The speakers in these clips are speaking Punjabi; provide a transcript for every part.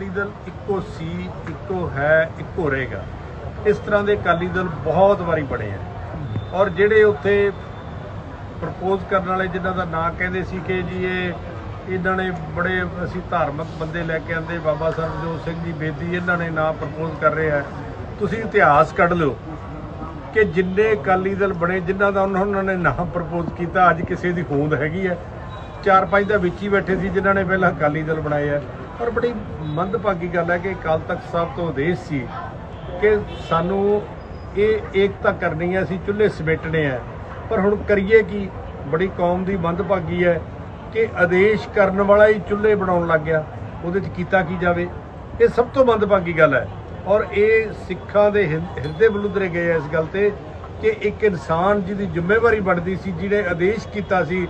ਅਕਾਲੀ ਦਲ ਇੱਕੋ ਸੀ ਇੱਕੋ ਹੈ, ਇੱਕੋ ਰਹੇਗਾ। ਇਸ ਤਰ੍ਹਾਂ ਦੇ ਅਕਾਲੀ ਦਲ ਬਹੁਤ ਵਾਰੀ ਬਣੇ ਆ। ਔਰ ਜਿਹੜੇ ਉੱਥੇ ਪ੍ਰਪੋਜ਼ ਕਰਨ ਵਾਲੇ ਜਿਨ੍ਹਾਂ ਦਾ ਨਾਂ ਕਹਿੰਦੇ ਸੀ ਕਿ ਜੀ ਇਹ, ਇਹਨਾਂ ਨੇ ਬੜੇ ਅਸੀਂ ਧਾਰਮਿਕ ਬੰਦੇ ਲੈ ਕੇ ਆਂਦੇ ਬਾਬਾ ਸਰਬਜੋਤ ਸਿੰਘ ਜੀ ਬੇਦੀ ਇਹਨਾਂ ਨੇ ਨਾਂ ਪ੍ਰਪੋਜ਼ ਕਰ ਰਹੇ ਆ। ਤੁਸੀਂ ਇਤਿਹਾਸ ਕੱਢ ਲਿਓ ਕਿ ਜਿੰਨੇ ਅਕਾਲੀ ਦਲ ਬਣੇ, ਜਿਨ੍ਹਾਂ ਦਾ ਉਹਨਾਂ ਉਹਨਾਂ ਨੇ ਨਾਮ ਪ੍ਰਪੋਜ਼ ਕੀਤਾ, ਅੱਜ ਕਿਸੇ ਦੀ ਹੋਂਦ ਹੈਗੀ ਹੈ ਚਾਰ ਪੰਜ ਦਾ ਵਿੱਚ ਹੀ ਬੈਠੇ ਸੀ ਜਿਨ੍ਹਾਂ ਨੇ ਪਹਿਲਾਂ ਅਕਾਲੀ ਦਲ ਬਣਾਏ ਆ। ਪਰ ਬੜੀ ਮੰਦਭਾਗੀ ਗੱਲ ਹੈ ਕਿ ਅਕਾਲ ਤਖਤ ਸਾਹਿਬ ਤੋਂ ਆਦੇਸ਼ ਸੀ ਕਿ ਸਾਨੂੰ ਇਹ ਏਕਤਾ ਕਰਨੀ ਹੈ, ਅਸੀਂ ਚੁੱਲ੍ਹੇ ਸਮੇਟਣੇ ਆ ਪਰ ਹੁਣ ਕਰੀਏ ਕੀ? ਬੜੀ ਕੌਮ ਦੀ ਮੰਦਭਾਗੀ ਹੈ ਕਿ ਆਦੇਸ਼ ਕਰਨ ਵਾਲਾ ਹੀ ਚੁੱਲ੍ਹੇ ਬਣਾਉਣ ਲੱਗ ਗਿਆ। ਉਹਦੇ 'ਚ ਕੀਤਾ ਕੀ ਜਾਵੇ? ਇਹ ਸਭ ਤੋਂ ਮੰਦਭਾਗੀ ਗੱਲ ਹੈ। ਔਰ ਇਹ ਸਿੱਖਾਂ ਦੇ ਹਿਰ- ਹਿਰਦੇ ਬਲੁਦਰੇ ਗਏ ਆ ਇਸ ਗੱਲ ਤੇ ਕਿ ਇੱਕ ਇਨਸਾਨ ਜਿਹਦੀ ਜ਼ਿੰਮੇਵਾਰੀ ਬਣਦੀ ਸੀ, ਜਿਹਨੇ ਆਦੇਸ਼ ਕੀਤਾ ਸੀ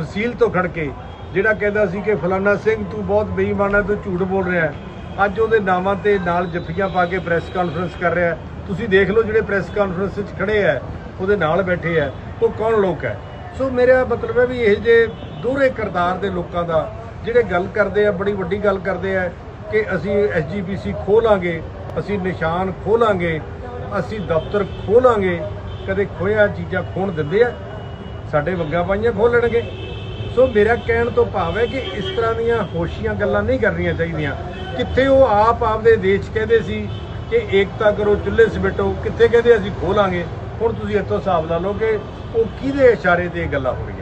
ਫਸੀਲ ਤੋਂ ਖੜ ਕੇ ਜਿਹੜਾ ਕਹਿੰਦਾ ਸੀ ਕਿ ਫਲਾਨਾ ਸਿੰਘ ਤੂੰ ਬਹੁਤ ਬੇਈਮਾਨ ਹੈ ਤੂੰ ਝੂਠ ਬੋਲ ਰਿਹਾ ਹੈ। ਅੱਜ ਉਹਦੇ ਨਾਵਾਂ ਤੇ ਨਾਲ ਜੱਫੀਆਂ ਪਾ ਕੇ ਪ੍ਰੈਸ ਕਾਨਫਰੰਸ ਕਰ ਰਿਹਾ ਤੁਸੀਂ ਦੇਖ ਲਓ ਜਿਹੜੇ ਪ੍ਰੈਸ ਕਾਨਫਰੰਸ ਵਿੱਚ ਖੜੇ ਆ ਉਹਦੇ ਨਾਲ ਬੈਠੇ ਆ ਉਹ ਕੌਣ ਲੋਕ ਹੈ? ਸੋ ਮੇਰਾ ਮਤਲਬ ਹੈ ਵੀ ਇਹ ਜੇ ਦੋਹਰੇ ਕਰਤਾਰ ਦੇ ਲੋਕਾਂ ਦਾ ਜਿਹੜੇ ਗੱਲ ਕਰਦੇ ਆ, ਬੜੀ ਵੱਡੀ ਗੱਲ ਕਰਦੇ ਆ ਕਿ ਅਸੀਂ ਐਸਜੀਪੀਸੀ ਖੋਲਾਂਗੇ, ਅਸੀਂ ਨਿਸ਼ਾਨ ਖੋਲਾਂਗੇ, ਅਸੀਂ ਦਫ਼ਤਰ ਖੋਲਾਂਗੇ, ਕਦੇ ਖੋਇਆ ਚੀਜ਼ਾਂ ਖੋਣ ਦਿੰਦੇ ਆ, ਸਾਡੇ ਵੱਗਾ ਪਾਈਆਂ ਖੋਲਣਗੇ ਸੋ ਮੇਰਾ ਕਹਿਣ ਤੋਂ ਭਾਵ ਹੈ ਕਿ ਇਸ ਤਰ੍ਹਾਂ ਦੀਆਂ ਹੋਸ਼ੀਆਂ ਗੱਲਾਂ ਨਹੀਂ ਕਰਨੀਆਂ ਚਾਹੀਦੀਆਂ। ਕਿੱਥੇ ਉਹ ਆਪ ਆਪਦੇ ਦੇਸ਼ ਕਹਿੰਦੇ ਸੀ ਕਿ ਏਕਤਾ ਕਰੋ, ਚੁੱਲ੍ਹੇ ਸਮੇਟੋ, ਕਿੱਥੇ ਕਹਿੰਦੇ ਅਸੀਂ ਖੋਲਾਂਗੇ? ਹੁਣ ਤੁਸੀਂ ਇੱਥੋਂ ਹਿਸਾਬ ਲਾ ਲਓ ਕਿ ਉਹ ਕਿਹਦੇ ਇਸ਼ਾਰੇ ਤੇ ਗੱਲਾਂ ਹੋ ਰਹੀਆਂ?